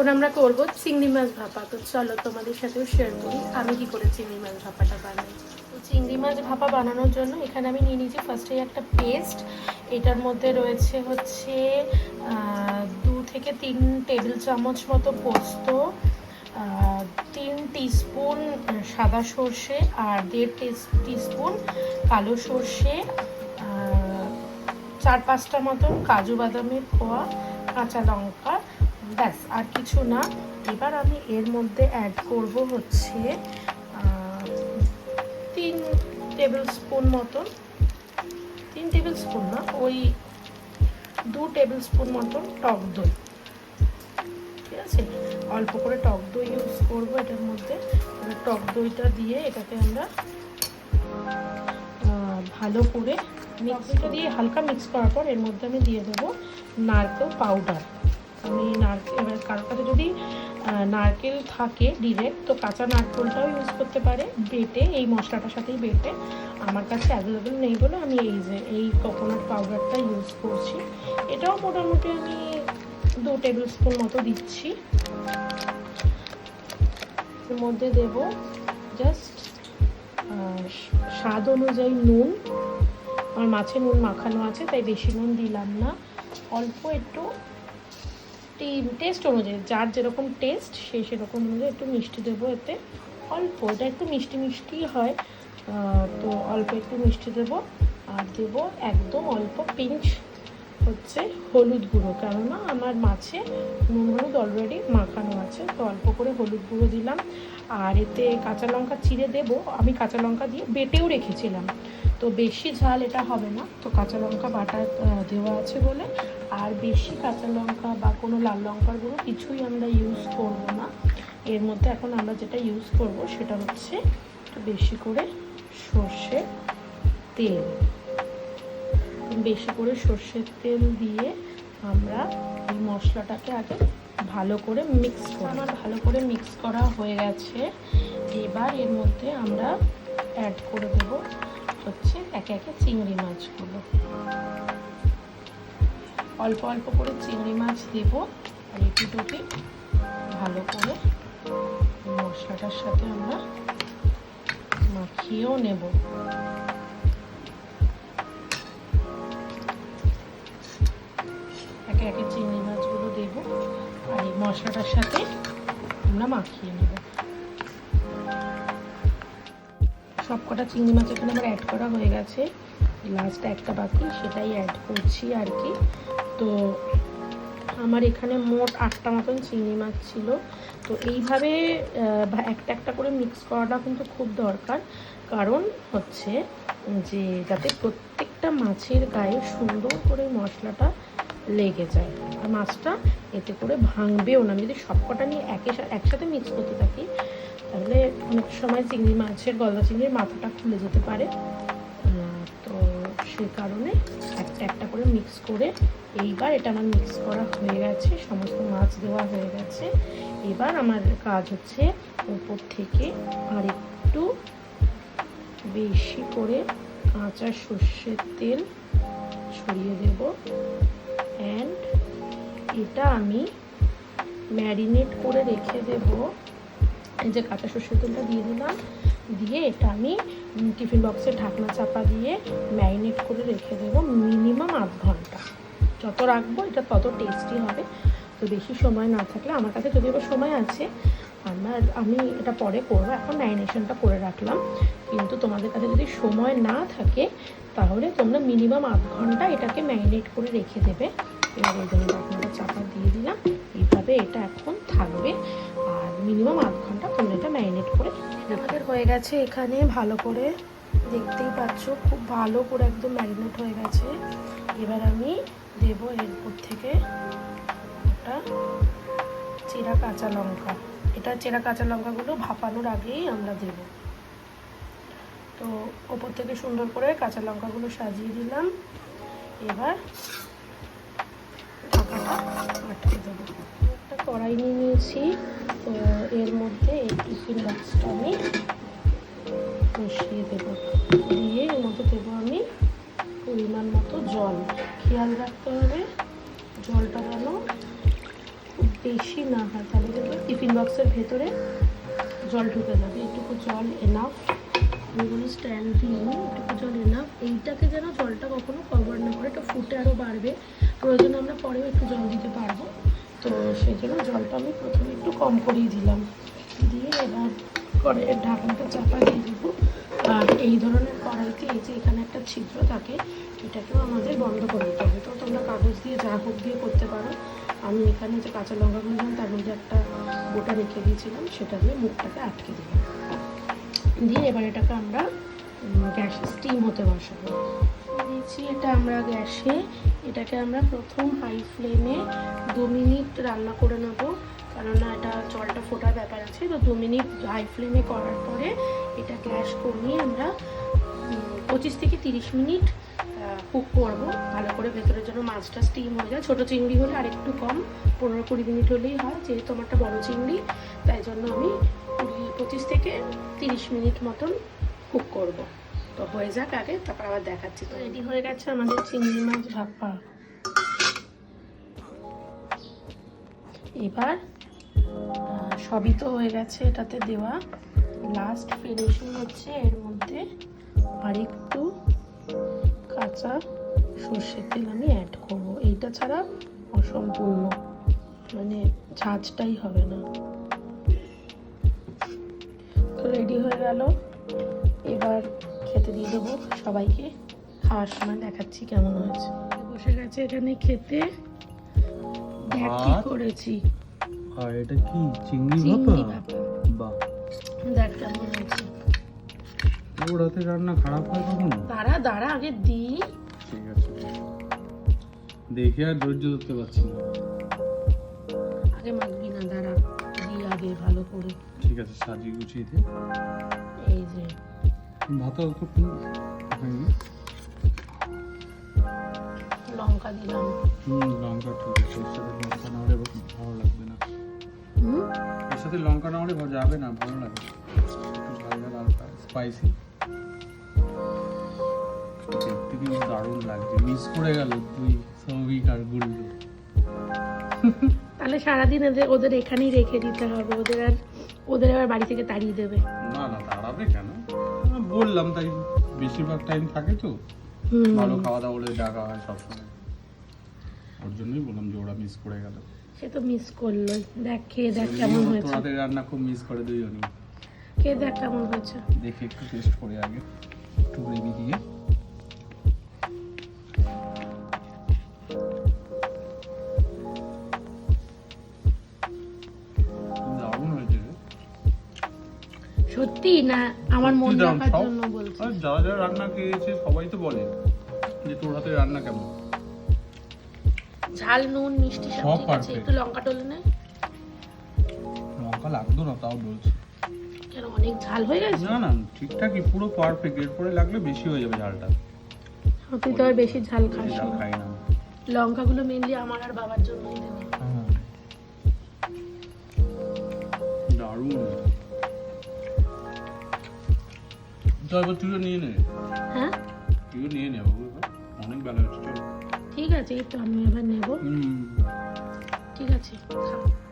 এখন আমরা করব চিংড়ি মাছ ভাপা। তো চলো তোমাদের সাথেও শেয়ার করি, আমি কি করে চিংড়ি মাছ ভাপাটা বানাই? চিংড়ি মাছ ভাপা বানানোর জন্য এখানে আমি নিয়ে নিয়েছি ফার্স্টে একটা পেস্ট এটার মধ্যে রয়েছে হচ্ছে দু থেকে তিন টেবিল চামচ মতো পোস্ত তিন টিস্পুন সাদা সর্ষে আর দেড় টিস্পুন কালো সর্ষে চার পাঁচটা মতন কাজু বাদামের খোয়া, কাঁচা লঙ্কা ব্যাস, আর কিছু না। এবার আমি এর মধ্যে অ্যাড করব হচ্ছে তিন টেবিল স্পুন মতন, তিন টেবিল স্পুন না, ওই দু টেবিল স্পুন মতন টক দই। ঠিক আছে? অল্প করে টক দই ইউজ করব এটার মধ্যে। টক দইটা দিয়ে এটাকে আমরা ভালো করে মিক্সিটা দিয়ে হালকা মিক্স করার পর এর মধ্যে আমি দিয়ে দেবো নারকেল পাউডার আমি নারকেল, এবার কারোর কাছে যদি নারকেল থাকে ডিরেক্ট তো কাঁচা নারকেলটাও ইউজ করতে পারে। বেটে, এই মশলাটার সাথেই বেটে। আমার কাছে অ্যাভেলেবেল নেই বলে আমি এই যে, এই কোকোনাট পাউডারটা ইউজ করছি। এটাও মোটামুটি আমি দু টেবিল স্পুন মতো দিচ্ছি। এর মধ্যে দেব জাস্ট স্বাদ অনুযায়ী নুন। আমার মাছে নুন মাখানো আছে, তাই বেশি নুন দিলাম না। অল্প একটু টেস্ট অনুযায়ী, যার যেরকম টেস্ট সে সেরকম অনুযায়ী একটু মিষ্টি দেবো এতে। অল্প এটা একটু মিষ্টি মিষ্টি হয় তো অল্প একটু মিষ্টি দেবো, আর দেবো একদম অল্প পিঞ্চ হচ্ছে হলুদ গুঁড়ো। কেননা আমার মাছে নুন হলুদ অলরেডি মাখানো আছে, তো অল্প করে হলুদ গুঁড়ো দিলাম। আর এতে কাঁচা লঙ্কা চিড়ে দেবো। আমি কাঁচা লঙ্কা দিয়ে বেটেও রেখেছিলাম। তো বেশি ঝাল এটা হবে না। তো কাঁচা লঙ্কা বাটা দেওয়া আছে বলে। আর বেশি কাঁচা লঙ্কা বা কোনো লাল লঙ্কার গুঁড়ো কিছুই আমরা ইউজ করব না। এর মধ্যে এখন আমরা যেটা ইউজ করব সেটা হচ্ছে বেশি করে সর্ষের তেল। বেশি করে সর্ষের তেল দিয়ে আমরা এই মশলাটাকে আগে ভালো করে মিক্স করি আমার ভালো করে মিক্স করা হয়ে গেছে। এবার এর মধ্যে আমরা অ্যাড করে দেব হচ্ছে একে একে চিংড়ি মাছগুলো। অল্প অল্প করে চিংড়ি মাছ দেব আর এটি ভালো করে মশলাটার সাথে আমরা মাখিয়েও নেব। একে একে চিংড়ি মাছগুলো দেব আর এই মশলাটার সাথে আমরা মাখিয়ে নেব। সব কটা চিংড়ি মাছ এখানে আমার অ্যাড করা হয়ে গেছে। লাস্ট একটা বাকি, সেটাই অ্যাড করছি আর কি। তো আমার এখানে মোট আটটা মতন চিংড়ি মাছ ছিল। তো এইভাবে একটা একটা করে মিক্স করাটা কিন্তু খুব দরকার। কারণ হচ্ছে যে যাতে প্রত্যেকটা মাছের গায়ে সুন্দর করে মশলাটা লেগে যায়। আর মাছটা এতে করে ভাঙবেও না। আমি যদি সবকটা নিয়ে একে একসাথে মিক্স করতে থাকি, তাহলে অনেক সময় চিংড়ি মাছের গলদা চিংড়ির মাথাটা খুলে যেতে পারে। তো সে কারণে একটা একটা করে মিক্স করে এইবার এটা আমার মিক্স করা হয়ে গেছে। সমস্ত মাছ দেওয়া হয়ে গেছে। এবার আমার কাজ হচ্ছে উপর থেকে আর একটু বেশি করে কাঁচা সর্ষের তেল ছড়িয়ে দেব। অ্যান্ড এটা আমি ম্যারিনেট করে রেখে দেব। এই যে কাঁচা সর্ষের তেলটা দিয়ে দিলাম। দিয়ে এটা আমি টিফিন বক্সে ঢাকনা চাপা দিয়ে ম্যারিনেট করে রেখে দেবো মিনিমাম আধ ঘণ্টা। যত রাখব, এটা তত টেস্টি হবে। তো বেশি সময় না থাকলে, আমার কাছে যদিও সময় আছে, আমার, আমি এটা পরে করব। এখন ম্যারিনেশনটা করে রাখলাম। কিন্তু তোমাদের কাছে যদি সময় না থাকে তাহলে তোমরা মিনিমাম আধ ঘণ্টা এটাকে ম্যারিনেট করে রেখে দেবে। এবার এই জন্য ঢাকনাটা চাপা দিয়ে দিলাম। এইভাবে এটা এখন থাকবে। আর মিনিমাম আধ ঘণ্টা তোমরা এটা ম্যারিনেট করে আমাদের হয়ে গেছে এখানে ভালো করে দেখতেই পাচ্ছ, খুব ভালো করে একদম ম্যারিনেট হয়ে গেছে। এবার আমি দেবো এরপর থেকে একটা চেরা কাঁচা লঙ্কা। এটা চেরা কাঁচা লঙ্কাগুলো ভাপানোর আগেই আমরা দেব। তো ওপর থেকে সুন্দর করে কাঁচা লঙ্কাগুলো সাজিয়ে দিলাম। এবার আটকে একটা কড়াই নিয়ে নিয়েছি, তো এর মধ্যে এই টিফিন বক্সটা আমি বসিয়ে দেবো। দিয়ে এর মধ্যে দেবো আমি পরিমাণ মতো জল। খেয়াল রাখতে হবে, জলটা যেন খুব বেশি না হয়, তাহলে টিফিন বক্সের ভেতরে জল ঢুকে যাবে। এটুকু জল এনাফ আমি কোনো স্ট্যান্ড দিইনি এইটুকু জল এনাফ এইটাকে যেন জলটা কখনো কভার না করে এটা ফুটে আরও বাড়বে। প্রয়োজনে আমরা পরেও একটু জল দিতে পারব। তো সেই জন্য জলটা আমি প্রথমে একটু কম করেই দিলাম। দিয়ে এবার কড়াইয়ের ঢাকনাটা চাপা দিয়ে দেবো। আর এই ধরনের কড়াইতে এই যে এখানে একটা ছিদ্র থাকে, এটাকেও আমাদের বন্ধ করে দিতে হবে। তো তোমরা কাগজ দিয়ে, যা হোক দিয়ে করতে পারো। আমি এখানে যে কাঁচা লঙ্কা গুনলাম তার মধ্যে একটা গোটা রেখে দিয়েছিলাম, সেটা দিয়ে মুখটাকে আটকে দিলাম। দিয়ে এবার এটাকে আমরা গ্যাস স্টিম হতে বসাবো। দিয়েছি এটা আমরা গ্যাসে, এটাকে আমরা প্রথম হাই ফ্লেমে দু মিনিট রান্না করে নেব। কেননা এটা জলটা ফোটার ব্যাপার আছে, তো দু মিনিট হাই ফ্লেমে করার পরে এটা গ্যাস কমিয়ে আমরা পঁচিশ থেকে তিরিশ মিনিট কুক করব। ভালো করে ভেতরের জন্য মাছটা স্টিম হয়ে যায়। ছোটো চিংড়ি হলে আর একটু কম, পনেরো কুড়ি মিনিট হলেই হয়, যেহেতু আমারটা বড় চিংড়ি, তাই জন্য আমি পঁচিশ থেকে তিরিশ মিনিট মতন কুক করব। তো হয়ে যাক আগে, তারপর আবার দেখাচ্ছি তো রেডি হয়ে গেছে আমাদের চিংড়ি মাছ ভাপা। এবার সবই তো হয়ে গেছে এটাতে দেওয়া। লাস্ট ফিনিশিং হচ্ছে, এর মধ্যে আর একটু কাঁচা সর্ষের তেল আমি অ্যাড করব। এইটা ছাড়া অসম্পূর্ণ। মানে ঝাঁঝটাই হবে না। তো রেডি হয়ে গেল। এবার খেতে দিয়ে দেবো সবাইকে। খাওয়ার সময় দেখাচ্ছি কেমন হয়েছে। বসে গেছে এখানে খেতে। দেখ কি করেছি। আর এটা কি চিংড়ি ভাপা। ওর হাতে রান্না খারাপ হয় কখনো? দাঁড়া দাঁড়া আগে দিই ঠিক আছে। দেখে আর ধৈর্য ধরতে পারছি না। আগে মাখবি না দাঁড়া। দিই আগে ভালো করে। ঠিক আছে সাজিয়ে গুছিয়ে দে। এই যে। ভাত অত হয়নি? লঙ্কা দিলাম। হুম লঙ্কা ঠিক আছে। এর সাথে লঙ্কা না হলে ভালো লাগবে না। হুম? এর সাথে লঙ্কা না হলে যাবে না ভালো লাগবে একটু ঝাল ঝাল হালকা স্পাইসি দেখতে কিন্তু দারুণ লাগছে। মিস করে গেল তুই সৌভিক আর গুল্লু। তাহলে সারাদিন এদের ওদের এখানেই রেখে দিতে হবে ওদের আর ওদের আবার বাড়ি থেকে তাড়িয়ে দেবে। না না দাঁড়াবে কেন? বললাম তাই বেশিরভাগ টাইম থাকে তো। ভালো খাওয়া দাওয়া বলে ডাকা হয় সবসময়। ওর জন্যই বললাম যে ওরা মিস করে গেল। সে তো মিস করল। দেখ খেয়ে দেখ কেমন হয়েছে। রান্না খুব মিস করে দুজনই খেয়ে দেখ কেমন হয়েছে। দেখে একটু টেস্ট করে আগে। একটু গ্রেভি দিয়ে। সত্যি না আমার মন রাখার জন্য বলছি। আর যারা যারা রান্না খেয়েছে সবাই তো বলে যে তোর হাতে রান্না কেমন। ঝাল নুন মিষ্টি সব ঠিক আছে একটু লঙ্কা টলে নেই লঙ্কা লাগতো না তাও বলছি। কেন অনেক ঝাল হয়ে গেছে? না না ঠিকঠাকই পুরো পারফেক্ট এরপরে লাগলে বেশি হয়ে যাবে ঝালটা। তুই তো আর বেশি ঝাল খাস না। খাই না। লঙ্কাগুলো মেনলি আমার আর বাবার জন্যই দেবো। দারুণ। তো এবার তুইও নিয়ে নে। হ্যাঁ? তুইও নিয়ে নে বাবু অনেক বেলা হচ্ছে চল। ঠিক আছে একটু আমি আবার নেব। হুম। ঠিক আছে খা